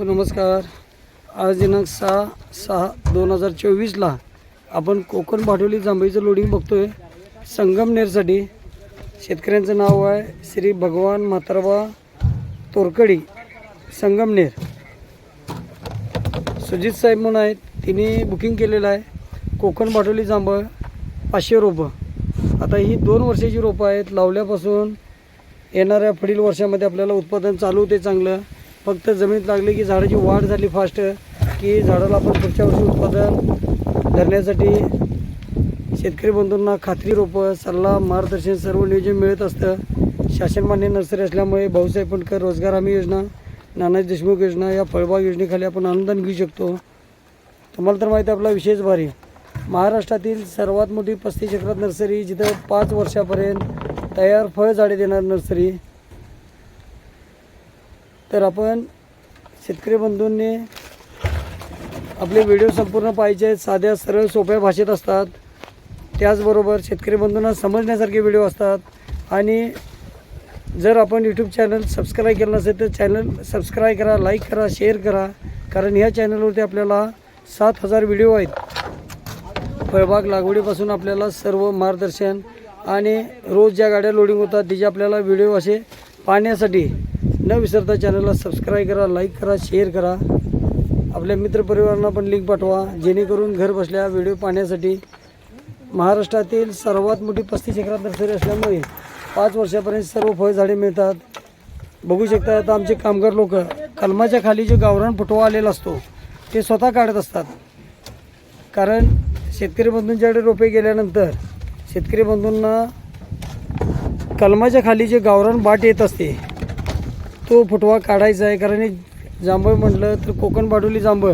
मित्रांनो नमस्कार. आज दिनांक सहा सहा दोन हजार चोवीसला आपण कोकण भाटोली जांभईचं लोडिंग आहे संगमनेरसाठी शेतकऱ्यांचं नाव आहे श्री भगवान म्हातारबा तोरकडी संगमनेर सुजित साहेब म्हणून आहेत तिने बुकिंग केलेलं आहे कोकण भाटोली जांभळ पाचशे रोपं. आता ही दोन वर्षाची रोपं आहेत लावल्यापासून येणाऱ्या पुढील वर्षामध्ये आपल्याला उत्पादन चालू होते चांगलं. फक्त जमिनीत लागले की झाडाची वाढ झाली फास्ट की झाडाला आपण पुढच्या वर्षी उत्पादन धरण्यासाठी शेतकरी बंधूंना खात्री रोपं सल्ला मार्गदर्शन सर्व नियोजन मिळत असतं. शासनमान्य नर्सरी असल्यामुळे भाऊसाहेब फंडकर रोजगार हमी योजना नानाजी देशमुख योजना या फळबाग योजनेखाली आपण अनुदान घेऊ शकतो. तुम्हाला तर माहिती आहे आपला विशेष भारी. महाराष्ट्रातील सर्वात मोठी पस्तीस एकरात नर्सरी जिथं पाच वर्षापर्यंत तयार फळझाडे देणार नर्सरी तर आपण शेतकरी बंधूंनी आपले व्हिडिओ संपूर्ण पाहिजे साध्या सरळ सोप्या भाषेत असतात. त्याचबरोबर शेतकरी बंधूंना समजण्यासारखे व्हिडिओ असतात. आणि जर आपण यूट्यूब चॅनल सबस्क्राईब केलं नसेल तर चॅनल सबस्क्राईब करा लाईक करा शेअर करा. कारण ह्या चॅनलवरती आपल्याला सात हजार व्हिडिओ आहेत. फळबाग लागवडीपासून आपल्याला सर्व मार्गदर्शन आणि रोज ज्या गाड्या लोडिंग होतात तिचे आपल्याला व्हिडिओ असे पाहण्यासाठी न विसरता चॅनलला सबस्क्राईब करा लाईक करा शेअर करा. आपल्या मित्रपरिवारांना पण लिंक पाठवा जेणेकरून घर बसल्या व्हिडिओ पाहण्यासाठी महाराष्ट्रातील सर्वात मोठी पस्तीस एकरात नर्सरी असल्यामुळे पाच वर्षापर्यंत सर्व फळझाडे मिळतात. बघू शकता आता आमचे कामगार लोक कलमाच्या खाली जो गावरान फुटवा आलेला असतो ते स्वतः काढत असतात. कारण शेतकरी बंधूंच्याकडे रोपे गेल्यानंतर शेतकरी बंधूंना कलमाच्या खाली जे गावरान बाट येत असते तो फुटवा काढायचा आहे कारण एक जांभळ म्हटलं तर कोकण बाडोली जांभळ.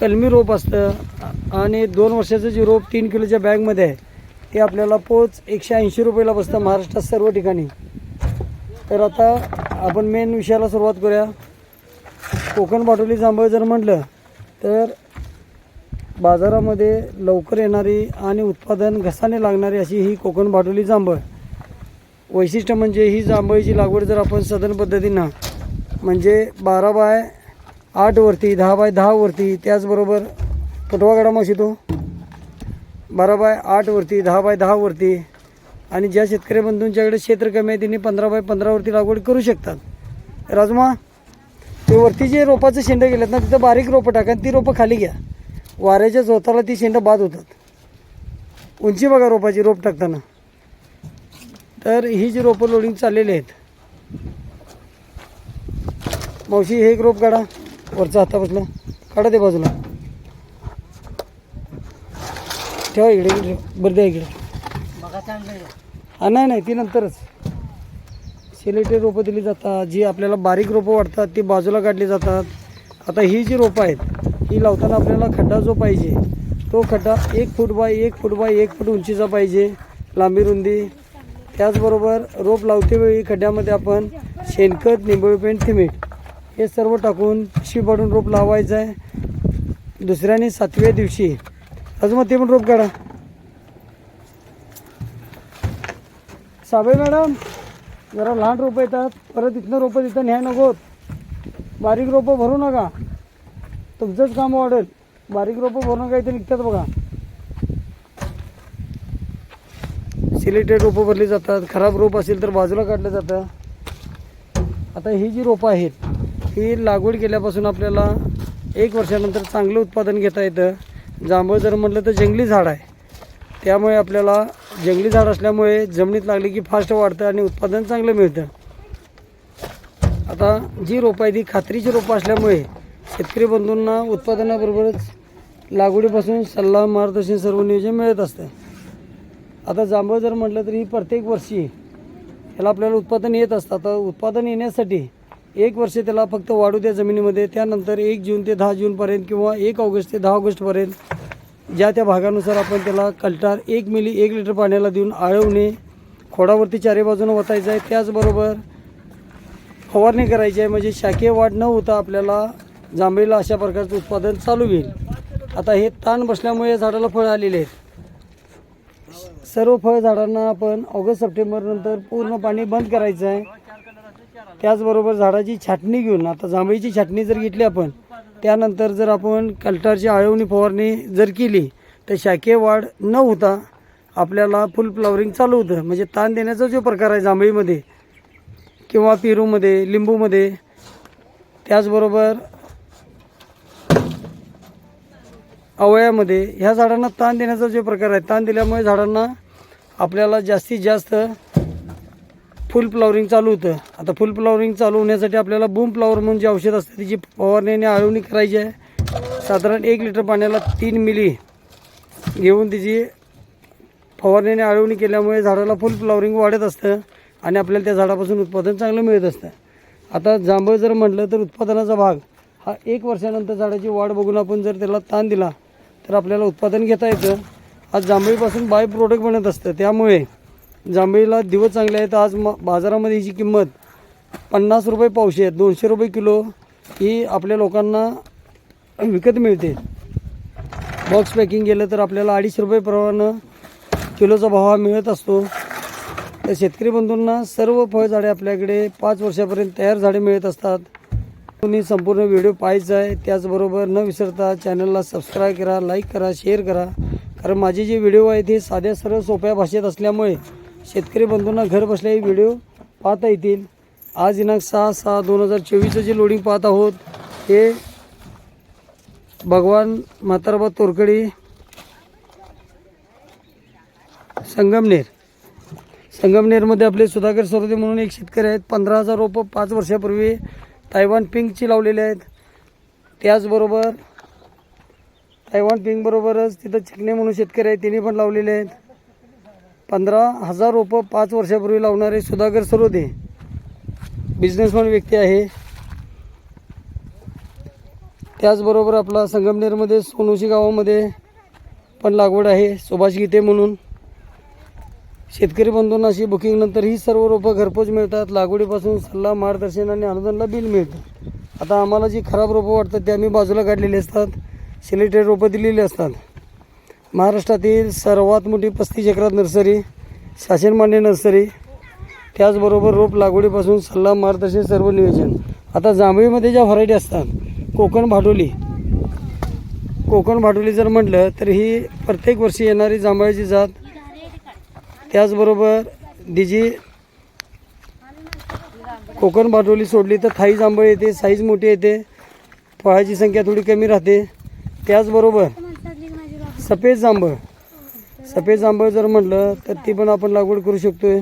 कलमी रोप असतं आणि दोन वर्षाचं जे रोप तीन किलोच्या बॅगमध्ये आहे ते आपल्याला पोच एकशे ऐंशी रुपयाला बसतं महाराष्ट्रात सर्व ठिकाणी. तर आता आपण मेन विषयाला सुरुवात करूया. कोकण बाटोली जांभळ जर म्हटलं तर बाजारामध्ये लवकर येणारी आणि उत्पादन घसाने लागणारी अशी ही कोकण बाटोली जांभळ. वैशिष्ट्य म्हणजे ही जांभळीची लागवड जर आपण सदन पद्धतीनं म्हणजे बारा बाय आठवरती दहा बाय दहावरती त्याचबरोबर फुटवा गाडा तो. बारा बाय आठवरती दहा बाय दहावरती आणि ज्या शेतकरी बंधूंच्याकडे क्षेत्र कमी आहे त्यांनी पंधरा बाय पंधरावरती लागवड करू शकतात. राजमा ते वरती जे रोपाचं शेंडं गेलेत ना तिथं बारीक रोपं टाका ती रोपं खाली घ्या. वाऱ्याच्या जोताला ती शेंडं बाद होतात. उंची बघा रोपाची रोप टाकताना. तर ही जी रोपं लोडिंग चाललेली आहेत. मावशी हे एक रोप काढा. वरचा हाता बसला काढा ते बाजूला. ठेवा इकडे इकडे. बरं द्या इकडे. हा नाही नाही ती नंतरच. सिलेक्टेड रोपं दिली जातात. जी आपल्याला बारीक रोपं वाटतात ती बाजूला काढली जातात. आता ही जी रोपं आहेत ही लावताना आपल्याला खड्डा जो पाहिजे तो खड्डा एक फूट बाय एक फूट बाय एक फूट उंचीचा पाहिजे. लांबी रुंदी. त्याचबरोबर रोप लावतेवेळी खड्ड्यामध्ये आपण शेणखत निंबळ पेंट थिमीट हे सर्व टाकून पिशवी पाडून रोप लावायचं आहे. दुसऱ्याने सातव्या दिवशी. अजून मग ते पण रोप काढा. साबळे मॅडम जरा लहान रोपं येतात. परत इथनं रोपं तिथं न्याय नकोत बारीक रोपं भरू नका. तुमचंच काम वाढेल. बारीक रोपं भरू नका इथे निघतात बघा. सिलेक्टेड रोपं भरली जातात. खराब रोप असेल तर बाजूला काढलं जातं आता ही जी रोपं आहेत ही लागवड केल्यापासून आपल्याला एक वर्षानंतर चांगलं उत्पादन घेता येतं. जांभळ जर म्हटलं तर जंगली झाड आहे. त्यामुळे आपल्याला जंगली झाड असल्यामुळे जमिनीत लागली की फास्ट वाढतं आणि उत्पादन चांगलं मिळतं. आता जी रोपं आहे ती खात्रीची रोपं असल्यामुळे शेतकरी बंधूंना उत्पादनाबरोबरच लागवडीपासून सल्ला मार्गदर्शन सर्व नियोजन मिळत असतं. आता जांभळ जर म्हटलं तरी प्रत्येक वर्षी त्याला आपल्याला उत्पादन येत असतं. आता उत्पादन येण्यासाठी एक वर्ष त्याला फक्त वाढू द्या जमिनीमध्ये. त्यानंतर एक जून ते दहा जूनपर्यंत किंवा एक ऑगस्ट ते दहा ऑगस्टपर्यंत ज्या त्या भागानुसार आपण त्याला कल्टार एक मिली एक लिटर पाण्याला देऊन आळवणे खोडावरती चारी बाजूनं वतायचं आहे. त्याचबरोबर फवारणी करायची आहे. म्हणजे शाकीय वाढ न होता आपल्याला जांभळीला अशा प्रकारचं उत्पादन चालू होईल. आता हे ताण बसल्यामुळे झाडाला फळं आलेले आहेत. सर्व फळ झाडांना आपण ऑगस्ट सप्टेंबरनंतर पूर्ण पाणी बंद करायचं आहे. त्याचबरोबर झाडाची छाटणी घेऊन आता जांभळीची छाटणी जर घेतली आपण त्यानंतर जर आपण कल्टारची आळवणी फवारणी जर केली तर शाकीय वाढ न होता आपल्याला फुल फ्लॉवरिंग चालू होतं. म्हणजे ताण देण्याचा जो प्रकार आहे जांभळीमध्ये किंवा पेरूमध्ये लिंबूमध्ये त्याचबरोबर अवयामध्ये ह्या झाडांना ताण देण्याचा जो प्रकार आहे ताण दिल्यामुळे झाडांना आपल्याला जास्तीत जास्त फुल फ्लॉवरिंग चालू होतं. आता फुल फ्लॉवरिंग चालू होण्यासाठी आपल्याला बूम फ्लॉवर म्हणून जे औषध असतं त्याची फवारणी आणि आळवणी करायची आहे. साधारण एक लिटर पाण्याला तीन मिली घेऊन त्याची फवारणी आणि आळवणी केल्यामुळे झाडाला फुल फ्लॉवरिंग वाढत असतं आणि आपल्याला त्या झाडापासून उत्पादन चांगलं मिळत असतं. आता जांभळ जर म्हटलं तर उत्पादनाचा भाग हा एक वर्षानंतर झाडाची वाढ बघून आपण जर त्याला ताण दिला तर आपल्याला उत्पादन घेता येतं. आज जांभळीपासून बाय प्रोडक्ट बनत असतं. त्यामुळे जांभळीला दिवस चांगले आहेत. आज म बाजारामध्ये हिची किंमत पन्नास रुपये पावशे आहेत. दोनशे रुपये किलो ही आपल्या लोकांना विकत मिळते. बॉक्स पॅकिंग केलं तर आपल्याला अडीचशे रुपये प्रमाणे किलोचा भाव हा मिळत असतो. तर शेतकरी बंधूंना सर्व फळझाडे आपल्याकडे पाच वर्षापर्यंत तयार झाडे मिळत असतात. तुम्ही संपूर्ण व्हिडिओ पाहायचा आहे त्याचबरोबर न विसरता चॅनलला सबस्क्राईब करा लाईक करा शेअर करा. कारण माझे जे व्हिडिओ आहेत हे साध्या सरळ सोप्या भाषेत असल्यामुळे शेतकरी बंधूंना घर बसल्या हे व्हिडिओ पाहता येतील. आज दिनांक सहा सहा दोन हजार चोवीसचं जे लोडिंग पाहत आहोत हे भगवान म्हाताराबा तोरकडी संगमनेर. संगमनेरमध्ये आपले सुधाकर सरोदे म्हणून एक शेतकरी आहेत. पंधरा हजार रोपं पाच वर्षापूर्वी तायवान पिंकची लावलेली आहेत. त्याचबरोबर तायवान पिंकबरोबरच तिथं चिकणे म्हणून शेतकरी आहेत तिने पण लावलेले आहेत. पंधरा हजार रोपं पाच वर्षापूर्वी लावणारे सुधाकर सरोदे. बिझनेसमॅन व्यक्ती आहे. त्याचबरोबर आपला संगमनेरमध्ये सोनोशी गावामध्ये पण लागवड आहे सुभाष गीते म्हणून. शेतकरी बंधूंना अशी बुकिंगनंतर ही सर्व रोपं घरपोच मिळतात. लागवडीपासून सल्ला मार्गदर्शन आणि अनुदानला बिल मिळतं. आता आम्हाला जी खराब रोपं वाटतात ते आम्ही बाजूला काढलेली असतात. सिलेक्टेड रोपं दिलेली असतात. महाराष्ट्रातील सर्वात मोठी पस्तीस एकरात नर्सरी शासनमान्य नर्सरी त्याचबरोबर रोप लागवडीपासून सल्ला मार्गदर्शन सर्व नियोजन. आता जांभळीमध्ये ज्या व्हरायटी असतात कोकण भाडोली कोकण भाडोली जर म्हटलं तर ही प्रत्येक वर्षी येणारी जांभळाची जात त्याचबरोबर दिजी कोकण भाडोली सोडली तर थाई जांभळ येते साईज मोठी येते फळाची संख्या थोडी कमी राहते. त्याचबरोबर सफेद जांभळ. सफेद जांभळ जर म्हटलं तर ती पण आपण लागवड करू शकतोय.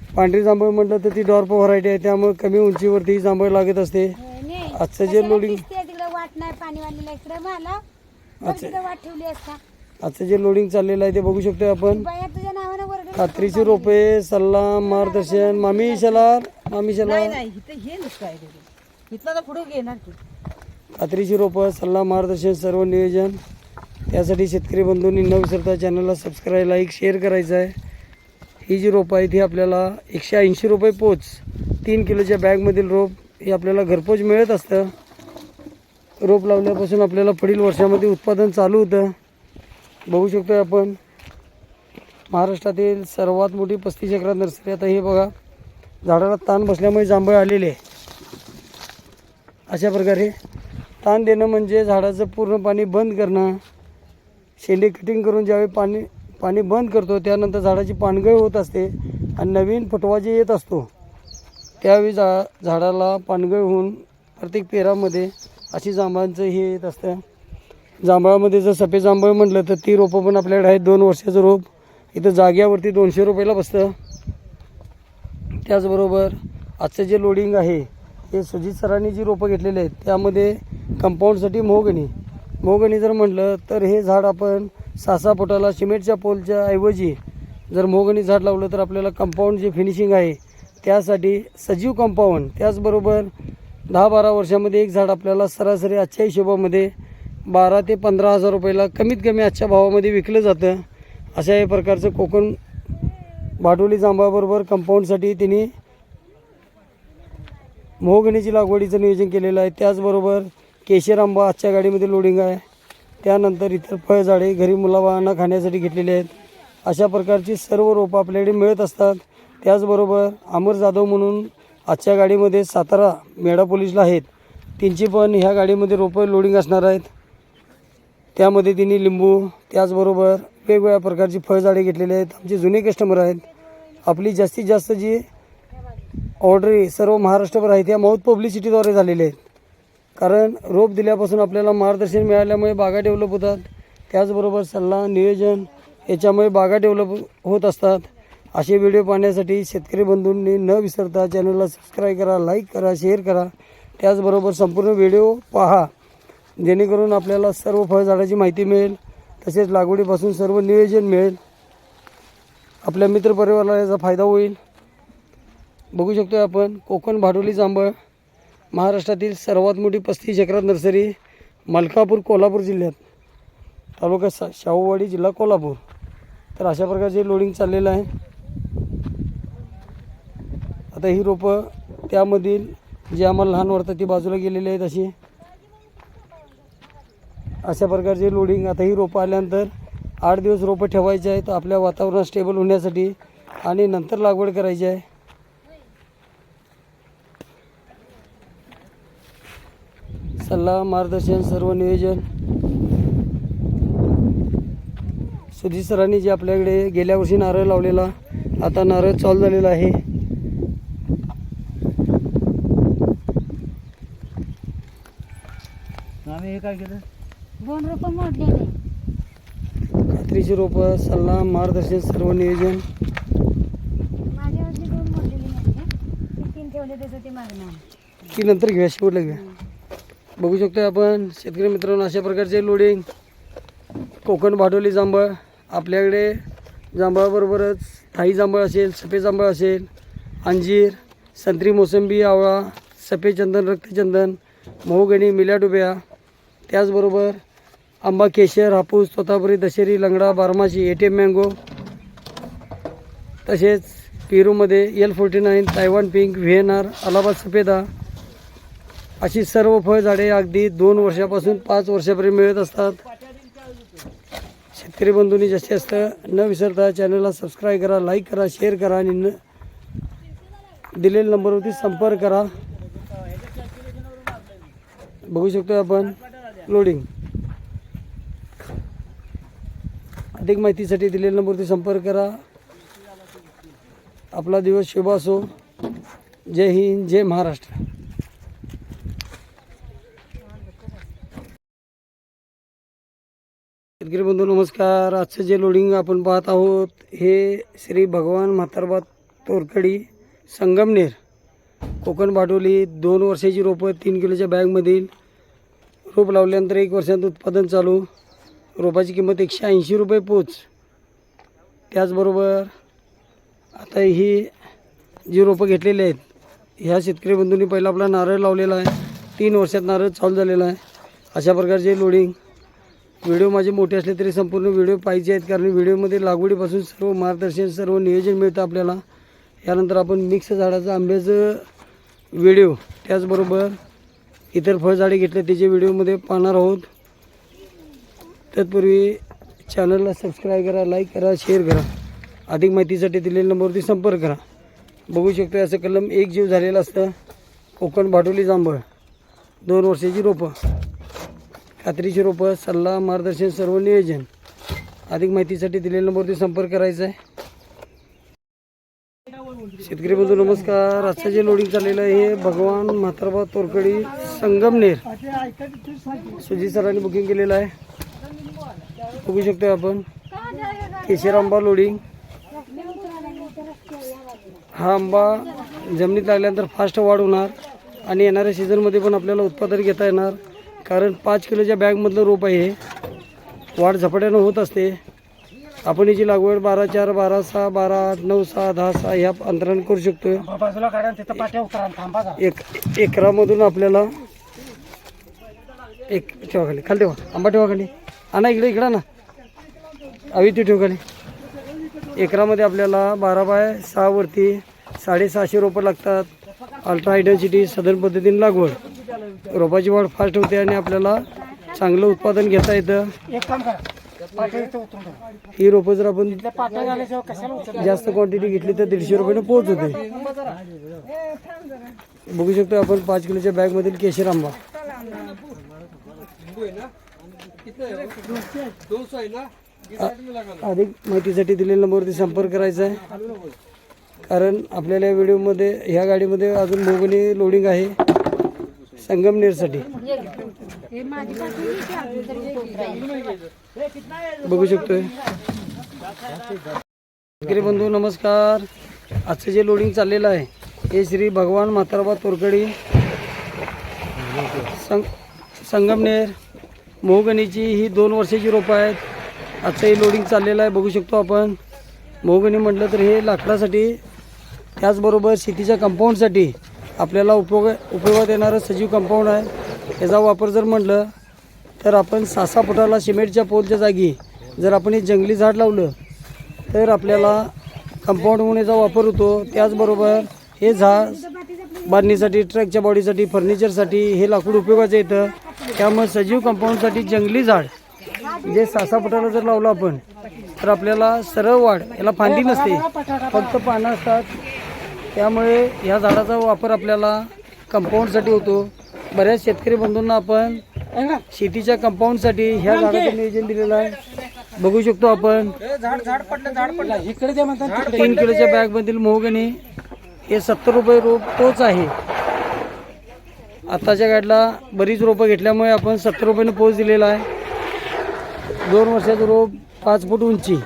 पांढरी जांभळ म्हटलं तर ती डॉर्प व्हरायटी आहे त्यामुळे कमी उंचीवरती ही जांभळ लागत असते. आजचं जे लोडिंग तिकडे वाट नाही पाणी वाढलेलं इकडे मला वाट ठेवली असता. आजचं जे लोडिंग चाललेलं आहे ते बघू शकतोय आपण. कात्रीचे रोपे सल्ला मार्गदर्शन. मामी शलार मामी शलार. आहे कात्रीची रोपं सल्ला मार्गदर्शन सर्व नियोजन. त्यासाठी शेतकरी बंधूंनी न विसरता चॅनलला सबस्क्राईब लाईक शेअर करायचं आहे. ही जी रोपं आहेत ही आपल्याला एकशे ऐंशी रुपये पोच. तीन किलोच्या बॅगमधील रोप हे आपल्याला घरपोच मिळत असतं. रोप लावल्यापासून आपल्याला पुढील वर्षामध्ये उत्पादन चालू होतं. बघू शकतो आपण. महाराष्ट्रातील सर्वात मोठी पस्तीस एकरात नर्सरी. आता हे बघा झाडाला ताण बसल्यामुळे जांभळ आलेले आहे. अशा प्रकारे ताण देणं म्हणजे झाडाचं पूर्ण पाणी बंद करणं. शेंडे कटिंग करून ज्यावेळी पाणी पाणी बंद करतो त्यानंतर झाडाची पानगळ होत असते आणि नवीन फुटवा जे येत असतो त्यावेळी झा झाडाला पानगळ होऊन प्रत्येक पेरामध्ये अशी जांभळांचं हे येत असतं. जांभळामध्ये जर सफेद जांभळ म्हटलं तर ती रोपं पण आपल्याकडे आहेत. दोन वर्षाचं रोप. इथं जाग्यावरती दोनशे रुपयाला बसतं. त्याचबरोबर आजचं जे लोडिंग आहे हे सुजित सरांनी जी रोपं घेतलेली आहेत त्यामध्ये कंपाऊंडसाठी मोहगणी मोहगणी जर म्हटलं तर हे झाड आपण सासा फुटाला सिमेंटच्या पोलच्या ऐवजी जर मोहगणी झाड लावलं तर आपल्याला कंपाऊंड जे फिनिशिंग आहे त्यासाठी सजीव कंपाऊंड त्याचबरोबर दहा बारा वर्षामध्ये एक झाड आपल्याला सरासरी आजच्या हिशोबामध्ये बारा ते पंधरा हजार रुपयाला कमीत कमी आजच्या भावामध्ये विकलं जातं. अशा या प्रकारचं कोकण भाडोली जांभाबरोबर कंपाऊंडसाठी त्यांनी मोहगणीची लागवडीचं नियोजन केलेलं आहे. त्याचबरोबर केशर आंबा आजच्या गाडीमध्ये लोडिंग आहे. त्यानंतर इतर फळझाडे घरी मुलाबाळांना खाण्यासाठी घेतलेली आहेत. अशा प्रकारची सर्व रोपं आपल्याकडे मिळत असतात. त्याचबरोबर अमर जाधव म्हणून आजच्या गाडीमध्ये सातारा मेढा पोलीसला आहेत. त्यांची पण ह्या गाडीमध्ये रोपं लोडिंग असणार आहेत. त्यामध्ये तिने लिंबू त्याचबरोबर वेगवेगळ्या प्रकारची फळझाडे घेतलेली आहेत. आमचे जुने कस्टमर आहेत. आपली जास्तीत जास्त जी ऑर्डरी सर्व महाराष्ट्रभर आहे त्या माऊथ पब्लिसिटीद्वारे झालेल्या आहेत. कारण रोप दिल्यापासून आपल्याला मार्गदर्शन मिळाल्यामुळे बागा डेव्हलप होतात. त्याचबरोबर सल्ला नियोजन याच्यामुळे बागा डेव्हलप होत असतात. असे व्हिडिओ पाहण्यासाठी शेतकरी बंधूंनी न विसरता चॅनलला सबस्क्राईब करा लाईक करा शेअर करा. त्याचबरोबर संपूर्ण व्हिडिओ पहा. जेणेकरून आपल्याला सर्व फळझाडाची माहिती मिळेल तसेच लागवडीपासून सर्व नियोजन मिळेल. आपल्या मित्रपरिवाराला याचा फायदा होईल. बघू शकतो आपण कोकण भाडोली जांभळ महाराष्ट्रातील सर्वात मोठी पस्तीस एकरात नर्सरी मलकापूर कोल्हापूर जिल्ह्यात. तालुका सा शाहूवाडी जिल्हा कोल्हापूर. तर अशा प्रकारचे लोडिंग चाललेलं आहे. आता ही रोपं त्यामधील जी आम्हाला लहान वाढतात ती बाजूला गेलेली आहेत अशी. अशा प्रकारचे लोडिंग आता ही रोपं आल्यानंतर आठ दिवस रोपं ठेवायचे आहेत आपल्या वातावरणात स्टेबल होण्यासाठी आणि नंतर लागवड करायची आहे. सल्ला मार्गदर्शन सर्व नियोजन. सुधीर सरांनी जे आपल्याकडे गेल्या वर्षी नारळ लावलेला आता नारळ चालू झालेला आहे. आम्ही हे काय केलं? दोन रुपये मोडलेले. खात्रीची रोपं सल्ला मार्गदर्शन सर्व नियोजन. माझ्यावरती दोन मोडलेली नाही ते तीन ठेवले त्याचं ते मागणार. ती नंतर घेऊया शेवटला घेऊया बघू शकतो आपण शेतकरी मित्रांनो अशा प्रकारचे लोडिंग कोकण भाडोली जांभळ आपल्याकडे जांभळाबरोबरच थाई जांभळ असेल सफेद जांभळ असेल अंजीर संत्री मोसंबी आवळा सफेद चंदन रक्तचंदन महोगणी मिल्या डुब्या त्याचबरोबर आंबा केशर हापूस तोतापुरी दशेरी लंगडा बारमाशी एटीएम मँगो तसेच पेरूमध्ये L forty nine Taiwan pink VNR Allahabad Safeda अशी सर्व फळझाडे अगदी दोन वर्षापासून पाच वर्षापर्यंत मिळत असतात. शेतकरी बंधूंनी जास्तीत जास्त न विसरता चॅनलला सबस्क्राईब करा लाईक करा शेअर करा आणि न दिलेल्या नंबरवरती संपर्क करा. बघू शकतो आपण लोडिंग. अधिक माहितीसाठी दिलेल्या नंबरवरती संपर्क करा. आपला दिवस शुभ असो. जय हिंद जय महाराष्ट्र. शेतकरी बंधू नमस्कार. आजचं जे लोडिंग आपण पाहत आहोत हे श्री भगवान म्हातारबा तोरकडी संगमनेर कोकण भाटोली दोन वर्षाची रोपं तीन किलोच्या बॅगमधील रोप लावल्यानंतर एक वर्षात उत्पादन चालू. रोपाची किंमत एकशे ऐंशी रुपये पोच. त्याचबरोबर आता ही जी रोपं घेतलेली आहेत ह्या शेतकरी बंधूंनी पहिला आपला नारळ लावलेला आहे. तीन वर्षात नारळ चालू झालेला आहे. अशा प्रकारचे लोडिंग व्हिडिओ माझे मोठे असले तरी संपूर्ण व्हिडिओ पाहिजे आहेत कारण व्हिडिओमध्ये लागवडीपासून सर्व मार्गदर्शन सर्व नियोजन मिळतं आपल्याला. यानंतर आपण मिक्स झाडाचं आंब्याचं व्हिडिओ त्याचबरोबर इतर फळझाडे घेतले त्याचे व्हिडिओमध्ये पाहणार आहोत. तत्पूर्वी चॅनलला सबस्क्राईब करा लाईक करा शेअर करा. अधिक माहितीसाठी दिलेल्या नंबरवरती संपर्क करा. बघू शकतो असं कलम एक जीव झालेलं असतं. कोकण भाटोली जांभळ. दोन वर्षाची रोपं. खात्रीची रोपं सल्ला मार्गदर्शन सर्व नियोजन. अधिक माहितीसाठी दिलेल्या नंबरवरती संपर्क करायचा आहे. शेतकरी बंधू नमस्कार. आजचं जे लोडिंग चाललेलं आहे हे भगवान म्हातारबा तोरकडी संगमनेर. सुजित सरांनी बुकिंग केलेलं आहे. बघू शकतो आपण. केशर आंबा लोडिंग हा आंबा जमिनीत लागल्यानंतर फास्ट वाढ होणार आणि येणाऱ्या सीझनमध्ये पण आपल्याला उत्पादन घेता येणार. कारण पाच किलोच्या बॅगमधलं रोप आहे वाढ झपाट्यानं होत असते. आपण याची लागवड बारा चार बारा सहा बारा आठ नऊ सहा दहा सहा ह्या अंतराने करू शकतो एक एकरामधून आपल्याला एक ठेवा खाली. खाली ठेवा. आंबा ठेवा खाली. आणा इकडे इकडं ना अवी ती ठेव खाली. एकरामध्ये आपल्याला बारा बाय सहावरती साडेसहाशे रोपं लागतात. अल्ट्रा हायडन्सिटी साधारण पद्धतीने लागवड. रोपाची वाढ फास्ट होते आणि आपल्याला चांगलं उत्पादन घेता येतं. ही रोपं जर आपण जास्त क्वांटिटी घेतली तर दीडशे रुपयाने पोहोच होते. बघू शकतो आपण पाच किलोच्या बॅग मधील केशर आंबा. अधिक माहितीसाठी दिलेल्या नंबरवरती संपर्क करायचा आहे. कारण आपल्याला या व्हिडिओमध्ये ह्या गाडीमध्ये अजून मोगणी लोडिंग आहे. संगमनेरसाठी बघू शकतोय. शेतकरी बंधू नमस्कार. आजचं जे लोडिंग चाललेलं आहे हे श्री भगवान म्हाताराबा तोरकडी संग संगमनेर मोहगणीची ही दोन वर्षाची रोपं आहेत. आत्ताही लोडिंग चाललेलं आहे बघू शकतो आपण. मोहगणी म्हटलं तर हे लाकडासाठी त्याचबरोबर शेतीच्या कंपाऊंडसाठी आपल्याला उपयोग उपयोगात येणारं सजीव कंपाऊंड आहे. याचा वापर जर म्हटलं तर आपण सहा फुटाला सिमेंटच्या पोलच्या जागी जर आपण हे जंगली झाड लावलं तर आपल्याला कंपाऊंड म्हणून याचा वापर होतो. त्याचबरोबर हे झाड बांधणीसाठी ट्रकच्या बॉडीसाठी फर्निचरसाठी हे लाकूड उपयोगाचं येतं. त्यामुळे सजीव कंपाऊंडसाठी जंगली झाड जे सासापटाला जर लावलं आपण तर आपल्याला सरळ वाढ याला फांदी नसते फक्त पानं असतात. त्यामुळे ह्या झाडाचा वापर आपल्याला कंपाऊंडसाठी होतो. बऱ्याच शेतकरी बंधूंना आपण शेतीच्या कंपाऊंडसाठी ह्या झाडाचं नियोजन दिलेलं आहे. बघू शकतो आपण. तीन किलोच्या बॅगमधील मोहगणी हे सत्तर रुपये रोप तोच आहे. आत्ताच्या गाडीला बरीच रोपं घेतल्यामुळे आपण सत्तर रुपयानं पोच दिलेला आहे. दोन वर्षाचं रोप पाच फूट उंची.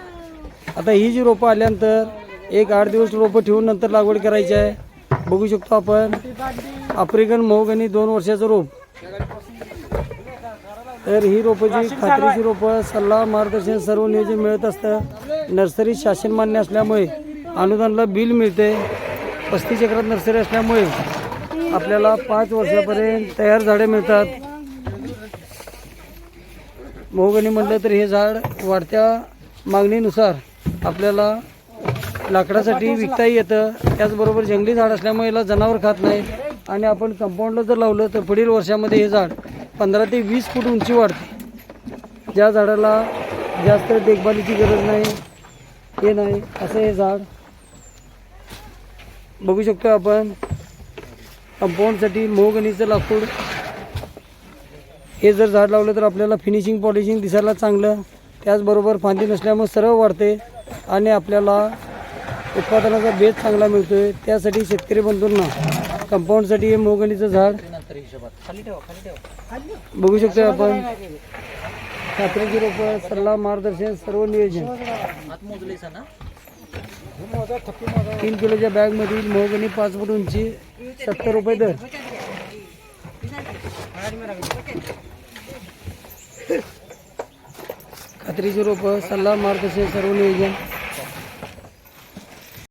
आता ही जी रोपं आल्यानंतर एक आठ दिवस रोपं ठेवून नंतर लागवड करायची आहे. बघू शकतो आपण आफ्रिकन मोहगणी दोन वर्षाचं रोप. तर ही रोपंची खात्रीची रोपं सल्ला मार्गदर्शन सर्व नियोजन मिळत असतं. नर्सरी शासन मान्य असल्यामुळे अनुदानला बिल मिळते. पस्तीस एकरात नर्सरी असल्यामुळे आपल्याला पाच वर्षापर्यंत तयार झाडे मिळतात. मोगणी म्हटलं तर हे झाड वाढत्या मागणीनुसार आपल्याला लाकडासाठी विकताही येतं. त्याचबरोबर जंगली झाड असल्यामुळे याला जनावर खात नाही. आणि आपण कंपाऊंडला जर लावलं तर पुढील वर्षामध्ये हे झाड पंधरा ते वीस फूट उंची वाढते. ज्या झाडाला जास्त देखभालीची गरज नाही हे नाही असं हे झाड बघू शकतो आपण. कंपाऊंडसाठी मोहगणीचं लाकूड. हे जर झाड लावलं तर आपल्याला फिनिशिंग पॉलिशिंग दिसायला चांगलं. त्याचबरोबर फांदी नसल्यामुळे सरळ वाढते आणि आपल्याला उत्पादनाचा बेस चांगला मिळतो आहे त्यासाठी शेतकरी बंधूंना कंपाऊंडसाठी हे मोगनीचं झाड. बघू शकतो आपण. खात्रीची रोपं सल्ला मार्गदर्शन सर्व नियोजन. तीन किलोच्या बॅगमधील मोहगणी पाच फूट उंची सत्तर रुपये दर. खात्रीची रोपं सल्ला मार्गदर्शन सर्व नियोजन.